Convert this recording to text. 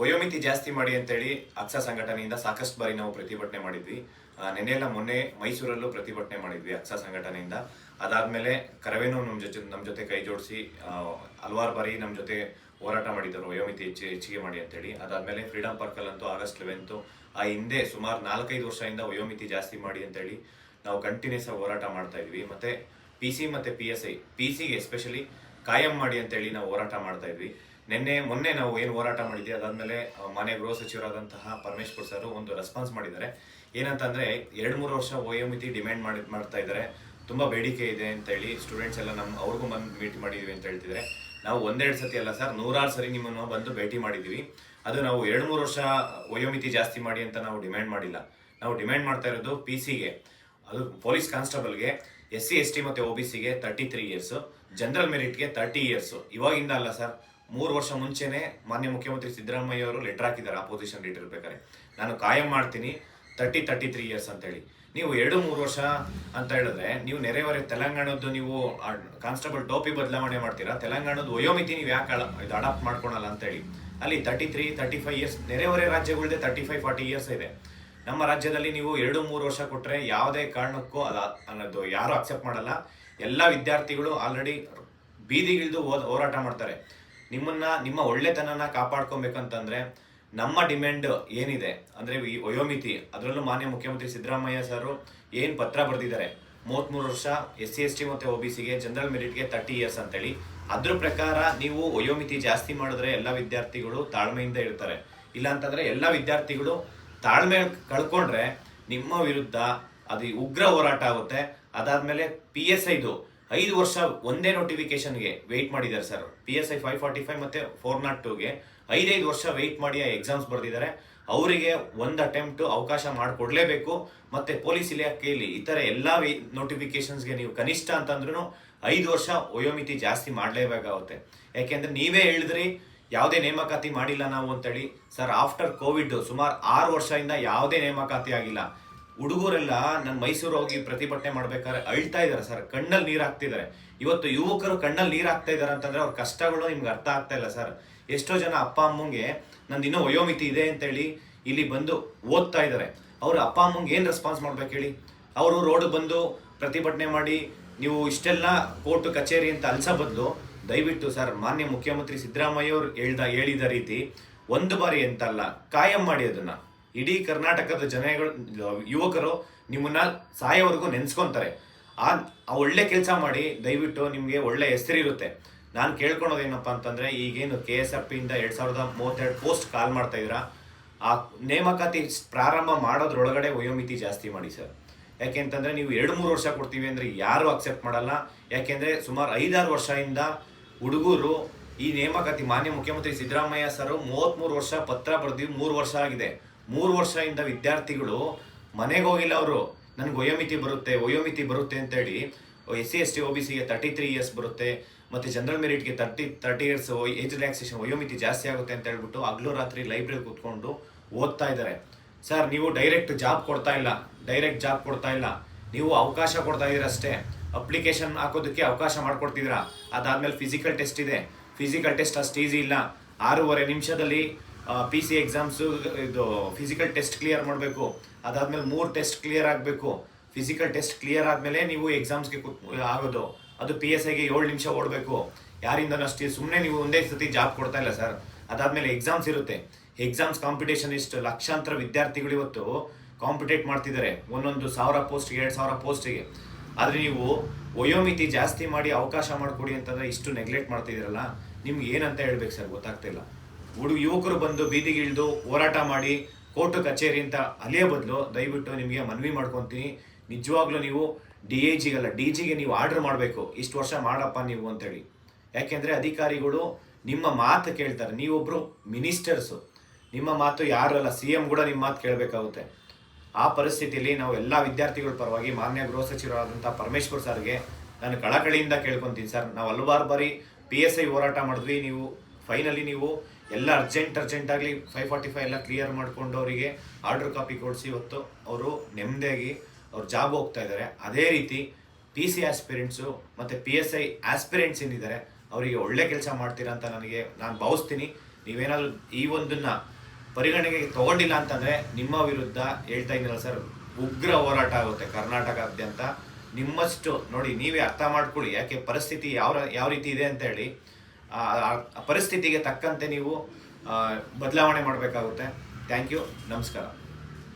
ವಯೋಮಿತಿ ಜಾಸ್ತಿ ಮಾಡಿ ಅಂತೇಳಿ ಅಕ್ಸ ಸಂಘಟನೆಯಿಂದ ಸಾಕಷ್ಟು ಬಾರಿ ನಾವು ಪ್ರತಿಭಟನೆ ಮಾಡಿದ್ವಿ. ಎಲ್ಲ ಮೊನ್ನೆ ಮೈಸೂರಲ್ಲೂ ಪ್ರತಿಭಟನೆ ಮಾಡಿದ್ವಿ ಅಕ್ಸ ಸಂಘಟನೆಯಿಂದ. ಅದಾದ್ಮೇಲೆ ಕರವೇನು ನಮ್ಮ ಜೊತೆ ನಮ್ಮ ಜೊತೆ ಕೈ ಜೋಡಿಸಿ ಹಲವಾರು ಬಾರಿ ನಮ್ಮ ಜೊತೆ ಹೋರಾಟ ಮಾಡಿದ್ದರು ವಯೋಮಿತಿ ಹೆಚ್ಚು, ಹೆಚ್ಚಿಗೆ ಮಾಡಿ ಅಂತೇಳಿ. ಅದಾದ್ಮೇಲೆ ಫ್ರೀಡಂ ಪಾರ್ಕಲ್ಲಂತೂ ಆಗಸ್ಟ್ ಲೆವೆಂತು ಆ ಹಿಂದೆ ಸುಮಾರು ನಾಲ್ಕೈದು ವರ್ಷದಿಂದ ವಯೋಮಿತಿ ಜಾಸ್ತಿ ಮಾಡಿ ಅಂತೇಳಿ ನಾವು ಕಂಟಿನ್ಯೂಸ್ ಆಗಿ ಹೋರಾಟ ಮಾಡ್ತಾ ಇದ್ವಿ. ಮತ್ತೆ ಪಿ ಸಿ ಮತ್ತೆ ಪಿ ಎಸ್ ಐ ಪಿ ಸಿಗೆ ಎಸ್ಪೆಷಲಿ ಕಾಯಂ ಮಾಡಿ ಅಂತೇಳಿ ನಾವು ಹೋರಾಟ ಮಾಡ್ತಾ ಇದ್ವಿ. ನಿನ್ನೆ ಮೊನ್ನೆ ನಾವು ಏನು ಹೋರಾಟ ಮಾಡಿದ್ವಿ, ಅದಾದಮೇಲೆ ಮನೆ ಗೃಹ ಸಚಿವರಾದಂತಹ ಪರಮೇಶ್ವರ್ ಸರ್ ಒಂದು ರೆಸ್ಪಾನ್ಸ್ ಮಾಡಿದ್ದಾರೆ. ಏನಂತಂದ್ರೆ, ಎರಡು ಮೂರು ವರ್ಷ ವಯೋಮಿತಿ ಡಿಮ್ಯಾಂಡ್ ಮಾಡಿ, ಮಾಡ್ತಾ ಇದ್ದಾರೆ. ತುಂಬಾ ಬೇಡಿಕೆ ಇದೆ ಅಂತ ಹೇಳಿ ಸ್ಟೂಡೆಂಟ್ಸ್ ಎಲ್ಲ ನಮ್ಮ ಅವ್ರಿಗೂ ಬಂದು ಮೀಟ್ ಮಾಡಿದ್ವಿ ಅಂತ ಹೇಳ್ತಿದ್ದಾರೆ. ನಾವು ಒಂದೆರಡು ಸತಿ ಅಲ್ಲ ಸರ್, ನೂರಾರು ಸರಿ ನಿಮ್ಮನ್ನು ಬಂದು ಭೇಟಿ ಮಾಡಿದ್ವಿ. ಅದು ನಾವು ಎರಡು ಮೂರು ವರ್ಷ ವಯೋಮಿತಿ ಜಾಸ್ತಿ ಮಾಡಿ ಅಂತ ನಾವು ಡಿಮ್ಯಾಂಡ್ ಮಾಡಿಲ್ಲ. ನಾವು ಡಿಮ್ಯಾಂಡ್ ಮಾಡ್ತಾ ಇರೋದು ಪಿ ಸಿಗೆ ಅದು ಪೊಲೀಸ್ ಕಾನ್ಸ್ಟೇಬಲ್ಗೆ ಎಸ್ ಸಿ ಎಸ್ ಟಿ ಮತ್ತು ಒ ಬಿ ಸಿಗೆ ತರ್ಟಿ ತ್ರೀ ಇಯರ್ಸು ಜನರಲ್ ಮೆರಿಟ್ಗೆ ತರ್ಟಿ ಇಯರ್ಸು ಇವಾಗಿಂದ ಅಲ್ಲ ಸರ್ ಮೂರು ವರ್ಷ ಮುಂಚೆನೆ ಮಾನ್ಯ ಮುಖ್ಯಮಂತ್ರಿ ಸಿದ್ದರಾಮಯ್ಯ ಅವರು ಲೆಟರ್ ಹಾಕಿದ್ದಾರೆ ಅಪೋಸಿಷನ್ ಲೀಡರ್ ಬೇಕಾದ್ರೆ ನಾನು ಕಾಯಂ ಮಾಡ್ತೀನಿ ತರ್ಟಿ ತರ್ಟಿ ತ್ರೀ ಇಯರ್ಸ್ ಅಂತೇಳಿ. ನೀವು ಎರಡು, ಮೂರು ವರ್ಷ ಅಂತ ಹೇಳಿದ್ರೆ, ನೀವು ನೆರೆಹೊರೆ ತೆಲಂಗಾಣದ್ದು ನೀವು ಕಾನ್ಸ್ಟೇಬಲ್ ಟೋಪಿ ಬದಲಾವಣೆ ಮಾಡ್ತೀರಾ? ತೆಲಂಗಾಣದ ವಯೋಮಿತಿ ನೀವು ಯಾಕೆ ಇದು ಅಡಾಪ್ಟ್ ಮಾಡ್ಕೊಳಲ್ಲ ಅಂತೇಳಿ. ಅಲ್ಲಿ thirty three thirty five years ನೆರೆಹೊರೆ ರಾಜ್ಯಗಳ್ದೆ ತರ್ಟಿ ಫೈವ್ ಫಾರ್ಟಿ ಇಯರ್ಸ್ ಇದೆ. ನಮ್ಮ ರಾಜ್ಯದಲ್ಲಿ ನೀವು ಎರಡು, ಮೂರು ವರ್ಷ ಕೊಟ್ಟರೆ ಯಾವುದೇ ಕಾರಣಕ್ಕೂ ಅದ, ಅನ್ನೋದು ಯಾರು ಅಕ್ಸೆಪ್ಟ್ ಮಾಡಲ್ಲ. ಎಲ್ಲ ವಿದ್ಯಾರ್ಥಿಗಳು ಆಲ್ರೆಡಿ ಬೀದಿಗಿಳಿದು ಹೋರಾಟ ಮಾಡ್ತಾರೆ. ನಿಮ್ಮನ್ನ, ನಿಮ್ಮ ಒಳ್ಳೆತನನ ಕಾಪಾಡ್ಕೊಬೇಕಂತಂದ್ರೆ ನಮ್ಮ ಡಿಮ್ಯಾಂಡ್ ಏನಿದೆ? ಅಂದ್ರೆ ಈ ವಯೋಮಿತಿ, ಅದರಲ್ಲೂ ಮಾನ್ಯ ಮುಖ್ಯಮಂತ್ರಿ ಸಿದ್ದರಾಮಯ್ಯ ಸರ್ ಏನ್ ಪತ್ರ ಬರೆದಿದ್ದಾರೆ? ಮೂವತ್ಮೂರು ವರ್ಷ ಎಸ್ ಸಿ, ಎಸ್ ಟಿ ಮತ್ತೆ ಒ ಬಿ ಸಿಗೆ ಜನರಲ್ ಮೆರಿಟ್ಗೆ ತರ್ಟಿ ಇಯರ್ಸ್ ಅಂತೇಳಿ. ಅದ್ರ ಪ್ರಕಾರ ನೀವು ವಯೋಮಿತಿ ಜಾಸ್ತಿ ಮಾಡಿದ್ರೆ ಎಲ್ಲ ವಿದ್ಯಾರ್ಥಿಗಳು ತಾಳ್ಮೆಯಿಂದ ಇರ್ತಾರೆ. ಇಲ್ಲ ಅಂತಂದ್ರೆ ಎಲ್ಲ ವಿದ್ಯಾರ್ಥಿಗಳು ತಾಳ್ಮೆ ಕಳ್ಕೊಂಡ್ರೆ ನಿಮ್ಮ ವಿರುದ್ಧ ಅದು ಉಗ್ರ ಹೋರಾಟ ಆಗುತ್ತೆ. ಅದಾದ್ಮೇಲೆ ಪಿ ಎಸ್ ಐದು ಐದು ವರ್ಷ ಒಂದೇ ನೋಟಿಫಿಕೇಶನ್ಗೆ ವೆಯ್ಟ್ ಮಾಡಿದ್ದಾರೆ sir P S I five forty five ಮತ್ತೆ ಫೋರ್ ನಾಟ್ ಟೂಗೆ ಐದೈದು ವರ್ಷ ವೆಯ್ಟ್ ಮಾಡಿ ಎಕ್ಸಾಮ್ಸ್ ಬರೆದಿದ್ದಾರೆ. ಅವರಿಗೆ ಒಂದು ಅಟೆಂಪ್ಟ್ ಅವಕಾಶ ಮಾಡಿಕೊಡ್ಲೇಬೇಕು. ಮತ್ತೆ ಪೊಲೀಸ್ ಇಲಾಖೆಯಲ್ಲಿ ಇತರ ಎಲ್ಲಾ ನೋಟಿಫಿಕೇಶನ್ಸ್ಗೆ ನೀವು ಕನಿಷ್ಠ ಅಂತಂದ್ರೂ ಐದು ವರ್ಷ ವಯೋಮಿತಿ ಜಾಸ್ತಿ ಮಾಡಲೇಬೇಕಾಗುತ್ತೆ. ಯಾಕೆಂದ್ರೆ ನೀವೇ ಹೇಳಿದ್ರಿ, ಯಾವುದೇ ನೇಮಕಾತಿ ಮಾಡಿಲ್ಲ ನಾವು ಅಂತೇಳಿ. ಸರ್ ಆಫ್ಟರ್ ಕೋವಿಡ್ ಸುಮಾರು ಆರು ವರ್ಷದಿಂದ ಯಾವುದೇ ನೇಮಕಾತಿ ಆಗಿಲ್ಲ. ಹುಡುಗರೆಲ್ಲ ನನ್ನ ಮೈಸೂರು ಹೋಗಿ ಪ್ರತಿಭಟನೆ ಮಾಡ್ಬೇಕಾದ್ರೆ ಅಳ್ತಾ ಇದಾರೆ ಸರ್. ಕಣ್ಣಲ್ಲಿ ನೀರು ಹಾಕ್ತಿದ್ದಾರೆ ಇವತ್ತು ಯುವಕರು ಕಣ್ಣಲ್ಲಿ ನೀರು ಹಾಕ್ತಾ ಇದಾರೆ ಅಂತಂದ್ರೆ ಅವ್ರ ಕಷ್ಟಗಳು ನಿಮ್ಗೆ ಅರ್ಥ ಆಗ್ತಾ ಇಲ್ಲ ಸರ್. ಎಷ್ಟೋ ಜನ ಅಪ್ಪ ಅಮ್ಮಂಗೆ, ನಂದು ಇನ್ನೂ ವಯೋಮಿತಿ ಇದೆ ಅಂತೇಳಿ ಇಲ್ಲಿ ಬಂದು ಓದ್ತಾ ಇದ್ದಾರೆ ಅವ್ರ ಅಪ್ಪ ಅಮ್ಮಂಗೆ ಏನು ರೆಸ್ಪಾನ್ಸ್ ಮಾಡ್ಬೇಕು ಹೇಳಿ? ಅವರು ರೋಡ್ ಬಂದು ಪ್ರತಿಭಟನೆ ಮಾಡಿ, ನೀವು ಇಷ್ಟೆಲ್ಲ ಕೋರ್ಟ್, ಕಚೇರಿ ಅಂತ ಅಲ್ಸ ಬದಲು, ದಯವಿಟ್ಟು ಸರ್ ಮಾನ್ಯ ಮುಖ್ಯಮಂತ್ರಿ ಸಿದ್ದರಾಮಯ್ಯ ಅವರು ಹೇಳ್ದ, ಹೇಳಿದ ರೀತಿ, ಒಂದು ಬಾರಿ ಅಂತಲ್ಲ, ಕಾಯಂ ಮಾಡಿ ಅದನ್ನ. ಇಡೀ ಕರ್ನಾಟಕದ ಜನಗಳು, ಯುವಕರು ನಿಮ್ಮನ್ನ ಸಾಯೋವರೆಗೂ ನೆನ್ಸ್ಕೊಂತಾರೆ. ಆ ಒಳ್ಳೆ ಕೆಲಸ ಮಾಡಿ, ದಯವಿಟ್ಟು ನಿಮಗೆ ಒಳ್ಳೆ ಹೆಸರಿರುತ್ತೆ. ನಾನು ಕೇಳ್ಕೊಳೋದೇನಪ್ಪ ಅಂತಂದ್ರೆ, ಈಗೇನು ಕೆ ಎಸ್ ಎಫ್ ಇಂದ ಎರಡ್ ಸಾವಿರದ ಮೂವತ್ತೆರಡು ಪೋಸ್ಟ್ ಕಾಲ್ ಮಾಡ್ತಾ ಇದ್ದೀರಾ? ಆ ನೇಮಕಾತಿ ಪ್ರಾರಂಭ ಮಾಡೋದ್ರೊಳಗಡೆ ವಯೋಮಿತಿ ಜಾಸ್ತಿ ಮಾಡಿ ಸರ್. ಯಾಕೆಂತಂದ್ರೆ ನೀವು ಎರಡು ಮೂರು ವರ್ಷ ಕೊಡ್ತೀವಿ ಅಂದ್ರೆ ಯಾರು ಅಕ್ಸೆಪ್ಟ್ ಮಾಡಲ್ಲ. ಯಾಕೆಂದ್ರೆ ಸುಮಾರು ಐದಾರು ವರ್ಷದಿಂದ ಹುಡುಗರು ಈ ನೇಮಕಾತಿ ಮಾನ್ಯ ಮುಖ್ಯಮಂತ್ರಿ ಸಿದ್ದರಾಮಯ್ಯ ಸರ್ ಮೂವತ್ತ್ಮೂರು ವರ್ಷ ಪತ್ರ ಬರೆದಿ ಮೂರು ವರ್ಷ ಆಗಿದೆ. ಮೂರು ವರ್ಷದಿಂದ ವಿದ್ಯಾರ್ಥಿಗಳು ಮನೆಗೆ ಹೋಗಿಲ್ಲ ಅವರು. ನನಗೆ ವಯೋಮಿತಿ ಬರುತ್ತೆ ವಯೋಮಿತಿ ಬರುತ್ತೆ ಅಂತೇಳಿ S C, S T O B ಸಿಗೆ ತರ್ಟಿ ತ್ರೀ ಇಯರ್ಸ್ ಬರುತ್ತೆ. ಮತ್ತು general ಮೆರಿಟ್ಗೆ thirty thirty years age relaxation ವಯೋಮಿತಿ ಜಾಸ್ತಿ ಆಗುತ್ತೆ ಅಂತ ಹೇಳ್ಬಿಟ್ಟು ಹಗ್ಲು ರಾತ್ರಿ ಲೈಬ್ರರಿ ಕೂತ್ಕೊಂಡು ಓದ್ತಾ ಇದ್ದಾರೆ. ಸರ್ ನೀವು ಡೈರೆಕ್ಟ್ ಜಾಬ್ ಕೊಡ್ತಾ ಇಲ್ಲ ಡೈರೆಕ್ಟ್ ಜಾಬ್ ಕೊಡ್ತಾ ಇಲ್ಲ. ನೀವು ಅವಕಾಶ ಕೊಡ್ತಾ ಇದ್ದೀರಷ್ಟೇ ಅಪ್ಲಿಕೇಶನ್ ಹಾಕೋದಕ್ಕೆ ಅವಕಾಶ ಮಾಡ್ಕೊಡ್ತಿದ್ದೀರಾ? ಅದಾದಮೇಲೆ ಫಿಸಿಕಲ್ ಟೆಸ್ಟ್ ಇದೆ. ಫಿಸಿಕಲ್ ಟೆಸ್ಟ್ ಅಷ್ಟು ಈಸಿ ಇಲ್ಲ. ಆರೂವರೆ ನಿಮಿಷದಲ್ಲಿ ಪಿ ಸಿ ಎಕ್ಸಾಮ್ಸ್ ಇದು ಫಿಸಿಕಲ್ ಟೆಸ್ಟ್ ಕ್ಲಿಯರ್ ಮಾಡಬೇಕು. ಅದಾದ್ಮೇಲೆ ಮೂರು ಟೆಸ್ಟ್ ಕ್ಲಿಯರ್ ಆಗಬೇಕು. ಫಿಸಿಕಲ್ ಟೆಸ್ಟ್ ಕ್ಲಿಯರ್ ಆದಮೇಲೆ ನೀವು ಎಕ್ಸಾಮ್ಸ್ಗೆ ಆಗೋದು. ಅದು ಪಿ ಎಸ್ ಐಗೆ ಏಳು ನಿಮಿಷ ಓಡಬೇಕು. ಯಾರಿಂದನೂ ಅಷ್ಟೇ ಸುಮ್ಮನೆ ನೀವು ಒಂದೇ ಸತಿ ಜಾಬ್ ಕೊಡ್ತಾ ಇಲ್ಲ ಸರ್ ಅದಾದಮೇಲೆ ಎಕ್ಸಾಮ್ಸ್ ಇರುತ್ತೆ. ಎಕ್ಸಾಮ್ಸ್ ಕಾಂಪಿಟೇಷನ್ ಇಷ್ಟು ಲಕ್ಷಾಂತರ ವಿದ್ಯಾರ್ಥಿಗಳು ಇವತ್ತು ಕಾಂಪಿಟೇಟ್ ಮಾಡ್ತಿದ್ದಾರೆ. ಒಂದೊಂದು ಸಾವಿರ ಪೋಸ್ಟ್ಗೆ ಎರಡು ಸಾವಿರ ಪೋಸ್ಟಿಗೆ ಆದರೆ ನೀವು ವಯೋಮಿತಿ ಜಾಸ್ತಿ ಮಾಡಿ ಅವಕಾಶ ಮಾಡಿಕೊಡಿ ಅಂತಂದ್ರೆ ಇಷ್ಟು ನೆಗ್ಲೆಕ್ಟ್ ಮಾಡ್ತಿದ್ದೀರಲ್ಲ? ನಿಮ್ಗೆ ಏನಂತ ಹೇಳ್ಬೇಕು ಸರ್ ಗೊತ್ತಾಗ್ತಿಲ್ಲ ಹುಡುಗ ಯುವಕರು ಬಂದು ಬೀದಿಗೆ ಇಳಿದು ಹೋರಾಟ ಮಾಡಿ ಕೋರ್ಟ್ ಕಚೇರಿ ಅಂತ ಅಲೆಯ ಬದಲು, ದಯವಿಟ್ಟು ನಿಮಗೆ ಮನವಿ ಮಾಡ್ಕೊತೀನಿ. ನಿಜವಾಗ್ಲೂ ನೀವು ಡಿ ಐ ಜಿಗಲ್ಲ, ಡಿ ಜಿಗೆ ನೀವು ಆರ್ಡರ್ ಮಾಡಬೇಕು. ಇಷ್ಟು ವರ್ಷ ಮಾಡಪ್ಪ ನೀವು ಅಂತೇಳಿ. ಯಾಕೆಂದರೆ ಅಧಿಕಾರಿಗಳು ನಿಮ್ಮ ಮಾತು ಕೇಳ್ತಾರೆ. ನೀವೊಬ್ಬರು ಮಿನಿಸ್ಟರ್ಸು. ನಿಮ್ಮ ಮಾತು ಯಾರಲ್ಲ ಸಿ ಎಂ ಕೂಡ ನಿಮ್ಮ ಮಾತು ಕೇಳಬೇಕಾಗುತ್ತೆ. ಆ ಪರಿಸ್ಥಿತಿಯಲ್ಲಿ ನಾವು ಎಲ್ಲ ವಿದ್ಯಾರ್ಥಿಗಳ ಪರವಾಗಿ ಮಾನ್ಯ ಗೃಹ ಸಚಿವರಾದಂಥ ಪರಮೇಶ್ವರ್ ಸರ್ಗೆ ನಾನು ಕಳಕಳಿಯಿಂದ ಕೇಳ್ಕೊತೀನಿ ಸರ್. ನಾವು ಹಲವಾರು ಬಾರಿ ಪಿ ಎಸ್ ಐ ಹೋರಾಟ ಮಾಡಿದ್ವಿ. ನೀವು, ಫೈನಲಿ ನೀವು ಎಲ್ಲ ಅರ್ಜೆಂಟ್ ಅರ್ಜೆಂಟ್ ಆಗಲಿ ಫೈವ್ ಫಾರ್ಟಿ ಫೈವ್ ಎಲ್ಲ ಕ್ಲಿಯರ್ ಮಾಡಿಕೊಂಡು ಅವರಿಗೆ ಆರ್ಡರ್ ಕಾಪಿ ಕೊಡಿಸಿ ಇವತ್ತು ಅವರು ನೆಮ್ಮದಿಯಾಗಿ ಅವ್ರ ಜಾಬ್ ಹೋಗ್ತಾ ಇದ್ದಾರೆ ಅದೇ ರೀತಿ ಪಿ ಸಿ ಆಸ್ಪಿರೆಂಟ್ಸು ಮತ್ತು ಪಿ ಎಸ್ ಐ ಆಸ್ಪಿರೆಂಟ್ಸ್ ಏನಿದ್ದಾರೆ ಅವರಿಗೆ ಒಳ್ಳೆ ಕೆಲಸ ಮಾಡ್ತೀರಾ ಅಂತ ನನಗೆ ನಾನು ಭಾವಿಸ್ತೀನಿ. ನೀವೇನಾದರೂ ಈ ಒಂದನ್ನು ಪರಿಗಣನೆಗೆ ತಗೊಂಡಿಲ್ಲ ಅಂತಂದರೆ ನಿಮ್ಮ ವಿರುದ್ಧ ಹೇಳ್ತಾ ಇದ್ದೀನಲ್ಲ ಸರ್, ಉಗ್ರ ಹೋರಾಟ ಆಗುತ್ತೆ ಕರ್ನಾಟಕದಾದ್ಯಂತ. ನಿಮ್ಮಷ್ಟು ನೋಡಿ ನೀವೇ ಅರ್ಥ ಮಾಡ್ಕೊಳ್ಳಿ ಯಾಕೆ ಪರಿಸ್ಥಿತಿ ಯಾವ ಯಾವ ರೀತಿ ಇದೆ ಅಂತ ಹೇಳಿ. ಪರಿಸ್ಥಿತಿಗೆ ತಕ್ಕಂತೆ ನೀವು ಬದಲಾವಣೆ ಮಾಡಬೇಕಾಗುತ್ತೆ. ಥ್ಯಾಂಕ್ ಯು ನಮಸ್ಕಾರ.